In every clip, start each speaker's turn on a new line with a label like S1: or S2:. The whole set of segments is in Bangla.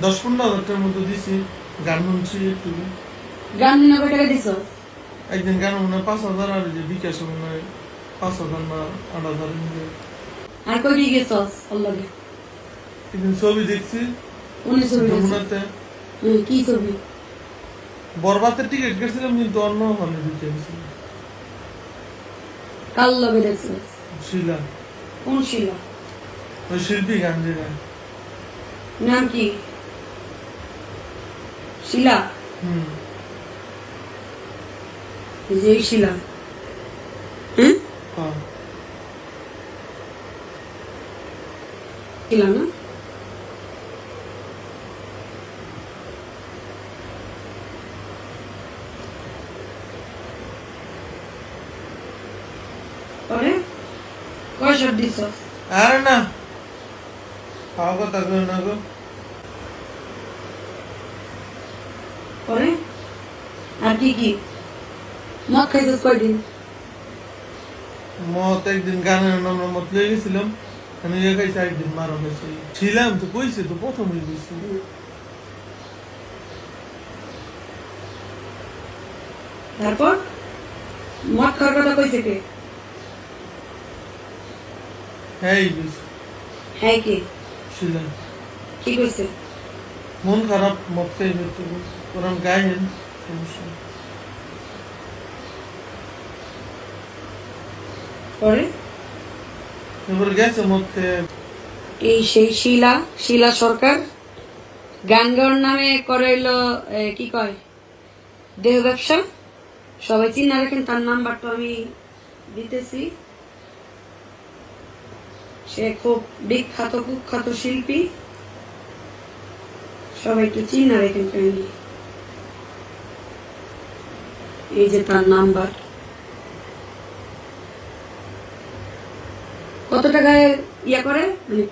S1: দশ পনেরো হাজার টাকার মতো দিছি। গান শুনছি একটু।
S2: গান কয় টাকা দিছ?
S1: একদিন গান মনে হয় পাঁচ হাজার আর যে বিকাশ মনে হয় পাঁচ হাজার না আট হাজার
S2: আর কই গেছস আল্লাহকে
S1: একদিন ছবি দেখছি।
S2: উনি ছবি
S1: যমুনাতে।
S2: কি ছবি?
S1: বরবাতের টিকিট কেটেছিলাম কিন্তু অন্য হলে ঢুকে গেছি।
S2: কাল লগে দেখছস?
S1: শিলা।
S2: কোন শিলা?
S1: ওই শিল্পী গান যেটা
S2: নাম কি? শিলা
S1: হুম।
S2: এই শিলা হ্যাঁ শিলা না? কয় শট দিছস?
S1: আরে না। খাওয়া কথা না গো।
S2: পরে? আর কি কি? মদ খাইছিস কয়দিন?
S1: মত একদিন গানের নাম মত লয়ে গেছিলাম। আমি ইয়ে খাইছি একদিন মারা গেছি ছিলাম তো কইছে তো প্রথমই কইছি
S2: তারপর? মদ খাওয়ার কথা কইছে কে?
S1: হ্যাঁ
S2: হ্যাঁ কে?
S1: ছিলাম।
S2: কি কইছে?
S1: মন খারাপ মত খাইবে তো ওরম গায়েন সমস্যা
S2: এই সেই শিলা শিলা সরকার গান গাওয়ার নামে করাইলো কি কয়? দেহ ব্যবসা। সবাই চিনা রাখেন, তার নাম্বারটা আমি দিতেছি। সে খুব বিখ্যাত, কুখ্যাত শিল্পী। সবাই একটু রাখেন এই যে তার নাম্বার। কত টাকায় ইয়া করে? মানে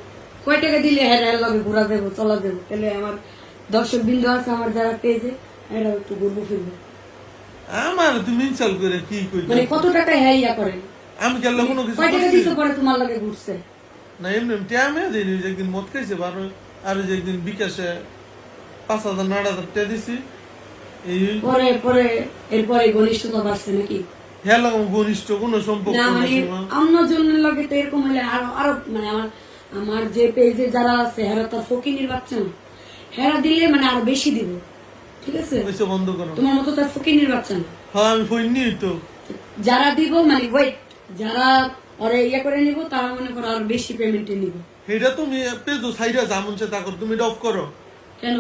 S2: কয় টাকা দিলে হ্যাঁ হ্যাঁ লগে ঘোরা দেবো চলা দেবো তাহলে আমার দর্শক বিন্দু আছে আমার যারা পেয়েছে এরা একটু ঘুরবো ফিরবো।
S1: আমার তুমি ইনসাল করে কি কই
S2: মানে কত টাকায় হ্যাঁ ইয়া করে?
S1: আমি কেন কোনো কিছু
S2: কয় টাকা দিতে পরে তোমার লাগে ঘুরছে?
S1: না এমনি এমনি আমি একদিন মদ খাইছে বারো আর একদিন বিকাশে পাঁচ হাজার নাট হাজার টাকা দিছি।
S2: পরে পরে এরপরে ঘনিষ্ঠতা বাড়ছে নাকি?
S1: হ্যাঁ লাগাম ঘনিষ্ঠ কোনো সম্পর্ক
S2: না মানে
S1: সীমা।
S2: অন্য জনের লগে তো এরকম হলে আরও আরও মানে আমার আমার যে পেজে যারা আছে হেরা তো ফকিনির বাচ্চা না। হেরা দিলে মানে আরও বেশি দিব। ঠিক আছে?
S1: ওইসব বন্ধ করো।
S2: তোমার মতো ফকিনির বাচ্চা না।
S1: হ্যাঁ আমি ফইনি তো।
S2: যারা দিব মানে ওয়েট যারা ওরে ইয়ে করে নিব তারা মনে করো আর বেশি পেমেন্টে নিব।
S1: এটা তুমি পেজো সাইডে সে তা করো তুমি এটা অফ করো।
S2: কেন?